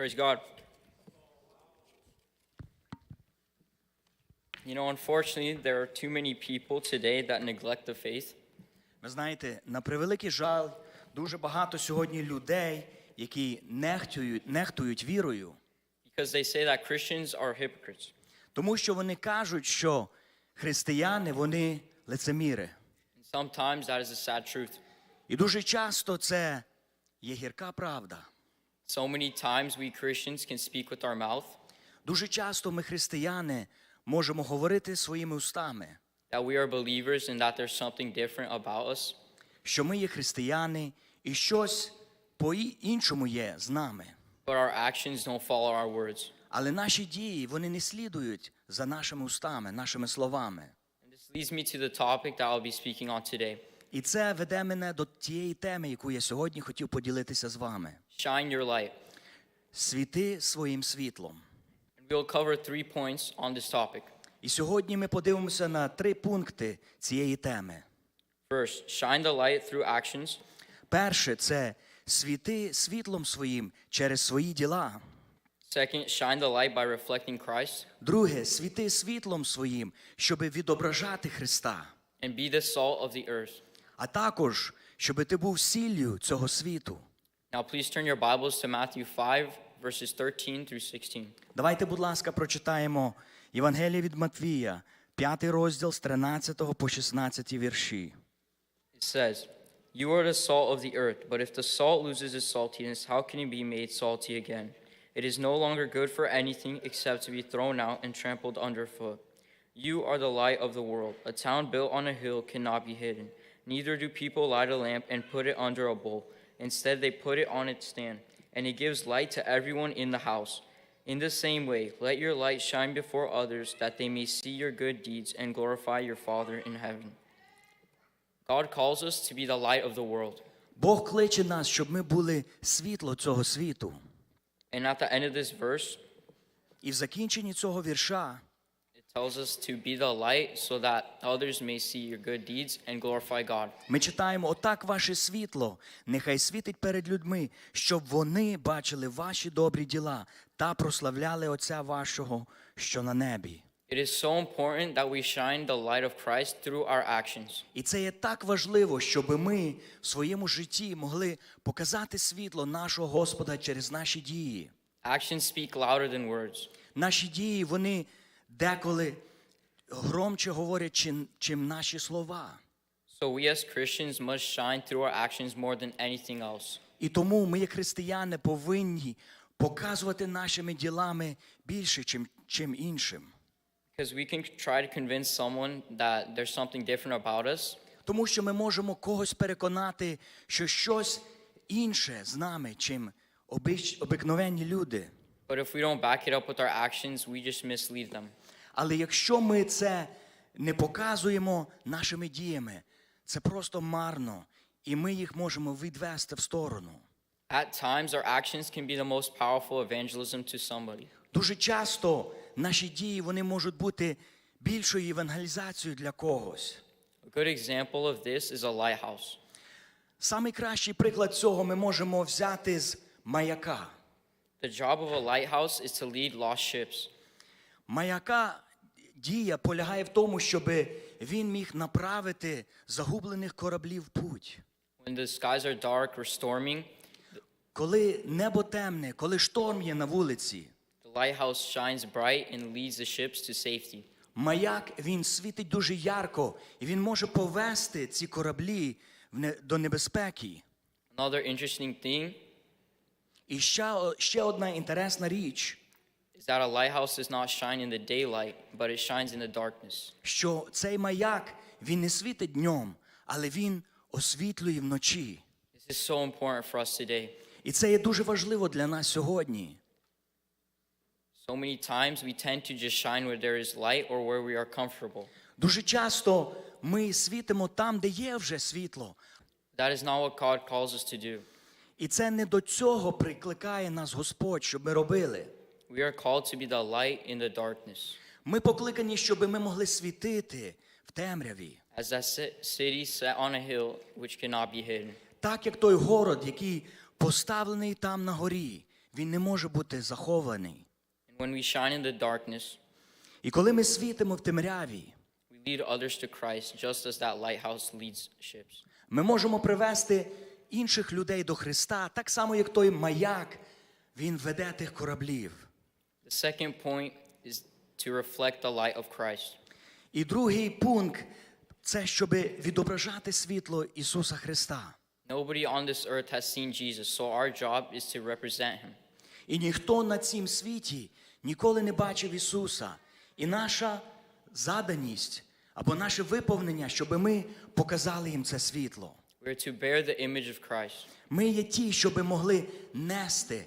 Praise God. You know, unfortunately, there are too many people today that neglect the faith. Ви знаєте, на превеликий жаль, дуже багато сьогодні людей, які нехтують, нехтують вірою, because they say that Christians are hypocrites. тому що вони кажуть, що християни вони лицеміри. And sometimes that is a sad truth. І дуже часто це є гірка правда. So many times we Christians can speak with our mouth Дуже часто ми, християни, можемо говорити своїми устами, that we are believers and that there's something different about us. що ми є християни, і щось по-іншому є з нами. But our actions don't follow our words. Але наші дії вони не слідують за нашими устами, нашими словами. And this leads me to the topic that I'll be speaking on today. І це веде мене до тієї теми, яку я сьогодні хотів поділитися з вами. Shine your light. Світи своїм світлом. And we'll cover three points on this topic. І сьогодні ми подивимося на три пункти цієї теми. First, shine the light through actions. Перше це світи світлом своїм через свої діла. Second, shine the light by reflecting Christ. Друге, світи світлом своїм, щоб відображати Христа. And be the salt of the earth. А також, щоб ти був сіллю цього світу. Now, please turn your Bibles to Matthew 5, verses 13 through 16. Давайте, будь ласка, прочитаємо Євангеліє від Матвія, 5 розділ з 13 по 16 вірші. It says, You are the salt of the earth, but if the salt loses its saltiness, how can it be made salty again? It is no longer good for anything except to be thrown out and trampled underfoot. You are the light of the world. A town built on a hill cannot be hidden. Neither do people light a lamp and put it under a bowl. Instead, they put it on its stand, and it gives light to everyone in the house. In the same way, let your light shine before others, that they may see your good deeds and glorify your Father in heaven. God calls us to be the light of the world. Бог кличе нас, щоб ми були світло цього світу. And at the end of this verse, І в закінченні цього вірша it tells us to be the light so that others may see your good deeds and glorify God. ми читаємо: отак ваше світло нехай світить перед людьми, щоб вони бачили ваші добрі діла та прославляли Отця вашого, що на небі. It is so important that we shine the light of Christ through our actions. І це є так важливо, щоб ми в своєму житті могли показати світло нашого Господа через наші дії. Actions speak louder than words. Наші дії, вони деколи громче говорять, чим, чим наші слова. So we as Christians must shine through our actions more than anything else. І тому ми, як християни, повинні показувати нашими ділами більше, чим, чим іншим. Because we can try to convince someone that there's something different about us, Тому що ми можемо когось переконати, що щось інше з нами, чим обикновенні люди. But if we don't back it up with our actions, we just mislead them. Але якщо ми це не показуємо нашими діями, це просто марно, і ми їх можемо відвести в сторону. At times, our actions can be the most powerful evangelism to somebody. Дуже часто наші дії вони можуть бути більшою евангелізацією для когось. A good example of this is a lighthouse. Самий кращий приклад цього ми можемо взяти з маяка. The job of a lighthouse is to lead lost ships. Маяка дія полягає в тому, щоб він міг направити загублених кораблів в путь. When the skies are dark or storming, Коли небо темне, коли шторм є на вулиці, the lighthouse shines bright and leads the ships to safety. маяк він світить дуже ярко, і він може повести ці кораблі в не- до небезпеки. Another interesting thing І ще, ще одна інтересна річ, is that a lighthouse does not shine in the daylight, but it shines in the darkness. що цей маяк він не світить днем, але він освітлює вночі. This is so important for us today. І це є дуже важливо для нас сьогодні. So many times we tend to just shine where there is light or where we are comfortable. Дуже часто ми світимо там, де є вже світло. That is not what God calls us to do. І це не до цього прикликає нас Господь, щоб ми робили. We are called to be the light in the darkness. Ми покликані, щоб ми могли світити в темряві. As that city set on a hill which cannot be hidden. Так як той город, який поставлений там на горі, він не може бути захований. And when we shine in the darkness, І коли ми світимо в темряві, we lead others to Christ just as that lighthouse leads ships. ми можемо привести інших людей до Христа, так само, як той маяк, він веде тих кораблів. The second point is to reflect the light of Christ. І другий пункт це щоб відображати світло Ісуса Христа. Nobody on this earth has seen Jesus, so our job is to represent him. І ніхто на цім світі ніколи не бачив Ісуса. І наша заданість або наше виповнення, щоб ми показали їм це світло. We are to bear the image of Christ. Ми є ті, щоб могли нести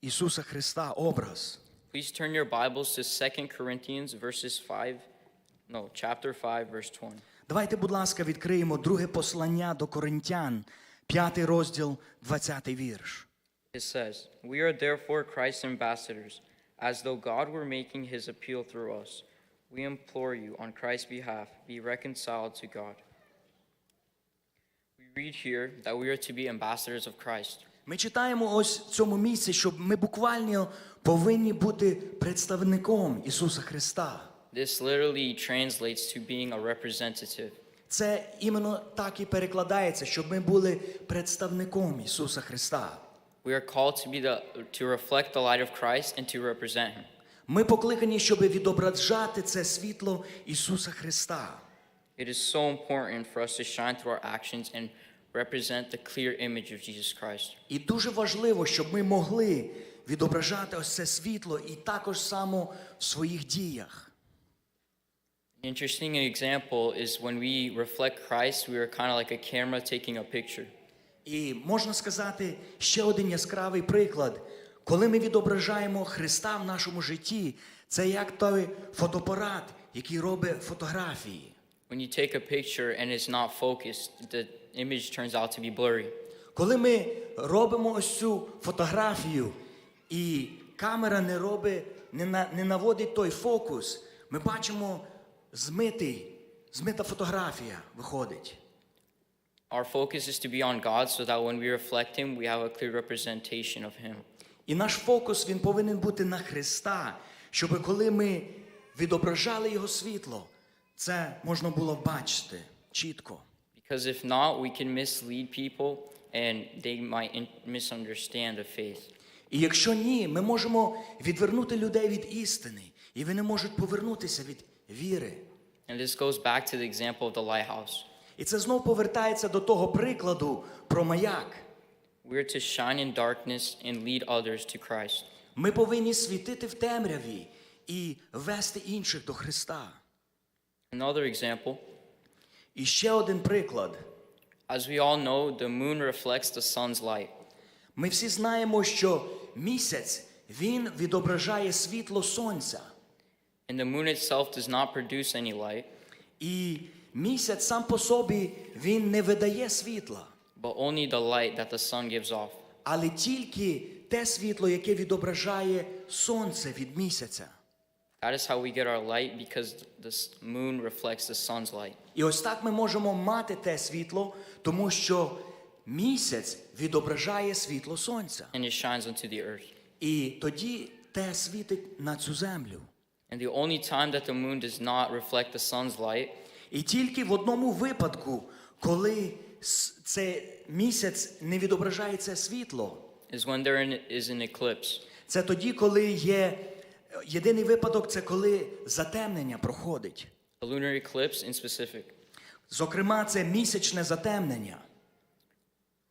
Ісуса Христа образ. Please turn your Bibles to 2 Corinthians verses 5, no, chapter 5, verse 20. Давайте, будь ласка, відкриємо друге послання до Коринтян, п'ятий розділ, 20 вірш. It says, We are therefore Christ's ambassadors, as though God were making his appeal through us. We implore you, on Christ's behalf, be reconciled to God. We read here that we are to be ambassadors of Christ. Ми читаємо ось в цьому місці, щоб ми буквально повинні бути представником Ісуса Христа. This literally translates to being a representative. Це іменно так і перекладається, щоб ми були представником Ісуса Христа. We are called to be the to reflect the light of Christ and to represent him. Ми покликані, щоб відображати це світло Ісуса Христа. It is so important for us to shine through our actions and represent the clear image of Jesus Christ. І дуже важливо, щоб ми могли відображати ось це світло і також само в своїх діях. An interesting example is when we reflect Christ, we are kind of like a camera taking a picture. І можна сказати ще один яскравий приклад. Коли ми відображаємо Христа в нашому житті, це як той фотоапарат, який робить фотографії. When you take a picture and it's not focused, the image turns out to be blurry. Коли ми робимо ось цю фотографію, і камера не робить, не, на, не наводить той фокус, ми бачимо змитий, змита фотографія виходить. Our focus is to be on God so that when we reflect Him, we have a clear representation of Him. І наш фокус він повинен бути на Христа, щоб коли ми відображали Його світло, це можна було бачити чітко. Because if not, we can mislead people and they might misunderstand the faith. І якщо ні, ми можемо відвернути людей від істини, і вони можуть повернутися від віри. And this goes back to the example of the lighthouse. І це знов повертається до того прикладу про маяк. We are to shine in darkness and lead others to Christ. Ми повинні світити в темряві і вести інших до Христа. Another example, І ще один приклад. as we all know, the moon reflects the sun's light. Ми всі знаємо, що місяць він відображає світло сонця. And the moon itself does not produce any light, І місяць сам по собі він не видає світла, but only the light that the sun gives off. але тільки те світло, яке відображає сонце від місяця. That is how we get our light because the moon reflects the sun's light. І ось так ми можемо мати те світло, тому що місяць відображає світло сонця. And it shines onto the earth. І тоді те світить на цю землю. And the only time that the moon does not reflect the sun's light І тільки в одному випадку, коли це місяць не відображає це світло, is when there is an eclipse. це тоді, коли є єдиний випадок, це коли затемнення проходить. A lunar eclipse in specific. Зокрема, це місячне затемнення.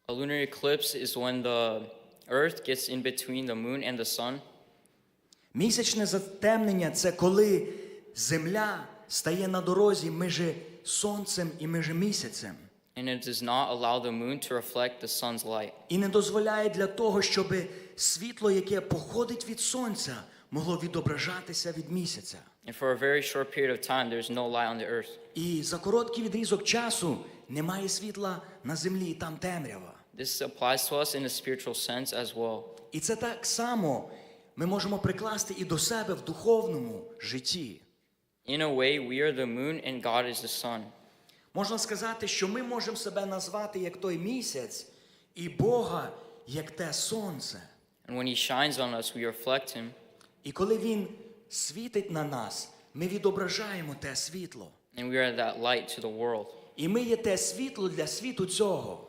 A lunar eclipse is when the earth gets in between the moon and the sun, Місячне затемнення це коли земля стає на дорозі між сонцем і між місяцем. and it does not allow the moon to reflect the sun's light. І не дозволяє для того, щоб світло, яке походить від сонця, могло відображатися від місяця. And for a very short period of time, there's no light on the earth. І за короткий відрізок часу немає світла на землі, і там темрява. This applies to us in a spiritual sense as well. І це так само ми можемо прикласти і до себе в духовному житті. In a way, we are the moon and God is the sun. Можна сказати, що ми можемо себе назвати як той місяць, і Бога як те сонце. And when He shines on us, we reflect Him. І коли Він світить на нас, ми відображаємо те світло. And we are that light to the world. І ми є те світло для світу цього.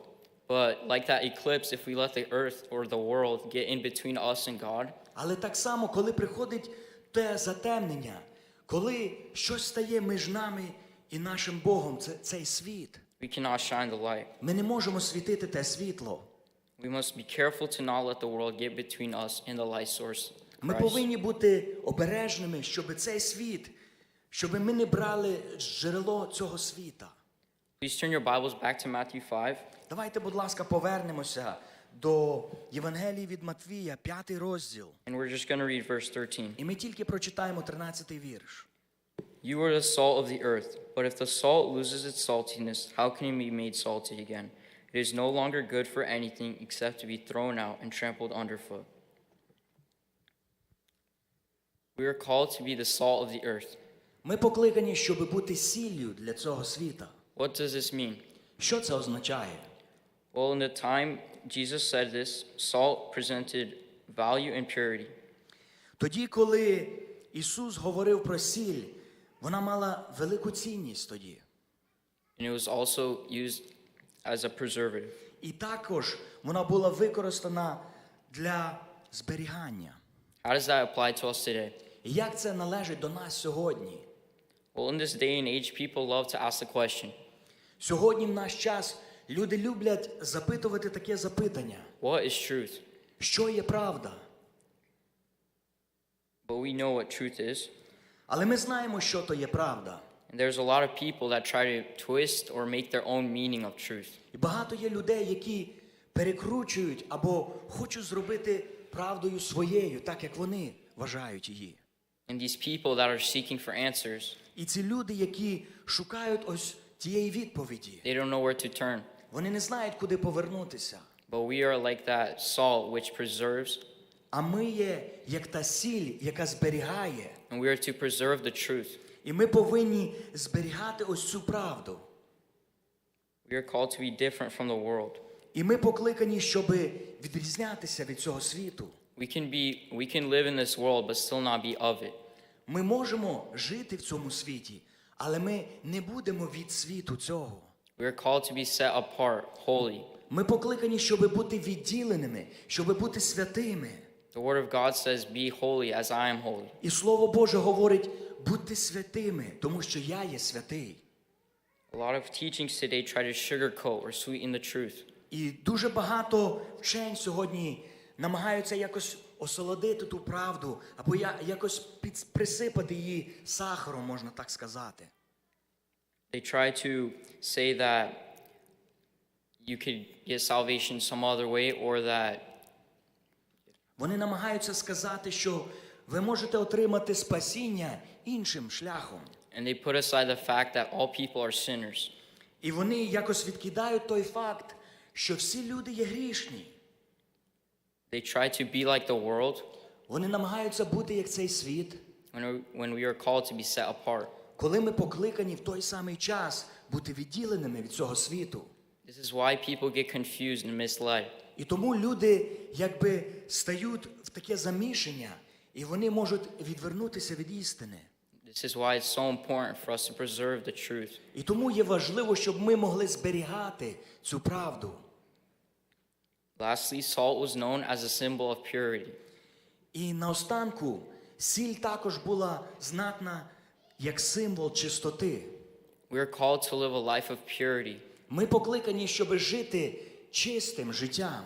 But like that eclipse, if we let the earth or the world get in between us and God, Але так само, коли приходить те затемнення, коли щось стає між нами і нашим Богом, це цей світ. we cannot shine the light. Ми не можемо світити те світло. We must be careful to not let the world get between us and the light source. Ми повинні бути обережними, щоб цей світ, щоб ми не брали джерело цього світа. Please turn your Bibles back to Matthew 5. Давайте, будь ласка, повернемося до Євангелії від Матвія, п'ятий розділ. And we're just going to read verse 13. І ми тільки прочитаємо 13 вірш. You are the salt of the earth, but if the salt loses its saltiness, how can it be made salty again? It is no longer good for anything except to be thrown out and trampled underfoot. We are called to be the salt of the earth. Ми покликані, щоб бути сіллю для цього світа. What does this mean? Що це означає? Well, in the time Jesus said this, salt presented value and purity. Тоді, коли Ісус говорив про сіль, вона мала велику цінність тоді. And it was also used as a preservative. І також вона була використана для зберігання. How does that apply to us today? І як це належить до нас сьогодні? Well, in this day and age, people love to ask the question Сьогодні в наш час люди люблять запитувати таке запитання: what is truth? що є правда? But we know what truth is. Але ми знаємо, що то є правда. And there's a lot of people that try to twist or make their own meaning of truth. І багато є людей, які перекручують або хочуть зробити правдою своєю, так як вони вважають її. And these people that are seeking for answers, І ці люди, які шукають ось тієї відповіді, they don't know where to turn. вони не знають, куди повернутися. But we are like that salt which preserves, А ми є як та сіль, яка зберігає. and we are to preserve the truth. І ми повинні зберігати ось цю правду. We are called to be different from the world. І ми покликані, щоб відрізнятися від цього світу. We can be we can live in this world but still not be of it. Ми можемо жити в цьому світі, але ми не будемо від світу цього. We are called to be set apart, holy. Ми покликані, щоб бути відділеними, щоб бути святими. The word of God says, "Be holy as I am holy." І Слово Боже говорить: будьте святими, тому що я є святий. A lot of teachings today try to sugarcoat or sweeten the truth. І дуже багато вчень сьогодні намагаються якось осолодити ту правду, або якось присипати її сахаром, можна так сказати. They try to say that you could get salvation some other way or that Вони намагаються сказати, що ви можете отримати спасіння іншим шляхом. and they put aside the fact that all people are sinners. І вони якось відкидають той факт, що всі люди є грішні. They try to be like the world Вони намагаються бути як цей світ, when we, when we are called to be set apart. коли ми покликані в той самий час бути відділеними від цього світу. This is why people get confused and misled. І тому люди якби стають в таке замішання, і вони можуть відвернутися від істини. This is why it's so important for us to preserve the truth. І тому є важливо, щоб ми могли зберігати цю правду. Lastly, salt was known as a symbol of purity. І наостанку сіль також була знатна як символ чистоти. We are called to live a life of purity. Ми покликані, щоб жити чистим життям.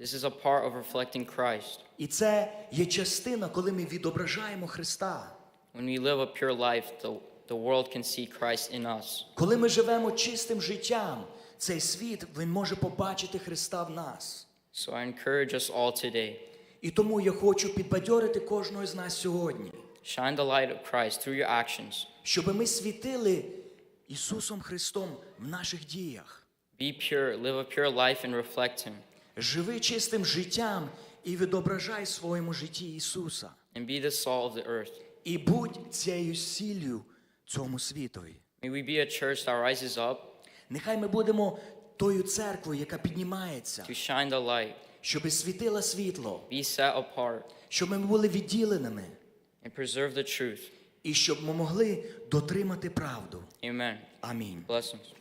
This is a part of reflecting Christ. І це є частина, коли ми відображаємо Христа. When we live a pure life, the, the world can see Christ in us. Коли ми живемо чистим життям, цей світ він може побачити Христа в нас. So I encourage us all today І тому я хочу підбадьорити кожного з нас сьогодні, shine the light of Christ through your actions. щоб ми світили Ісусом Христом в наших діях. Be pure, live a pure life, and reflect Him. Живи чистим життям і відображай в своєму житті Ісуса. And be the salt of the earth. І будь цією сіллю цьому світові. May we be a church that rises up Нехай ми будемо тою церквою, яка піднімається, to shine the light, щоб світило світло, be set apart, щоб ми були відділеними and preserve the truth. і щоб ми могли дотримати правду. Amen. Амінь. Blessings.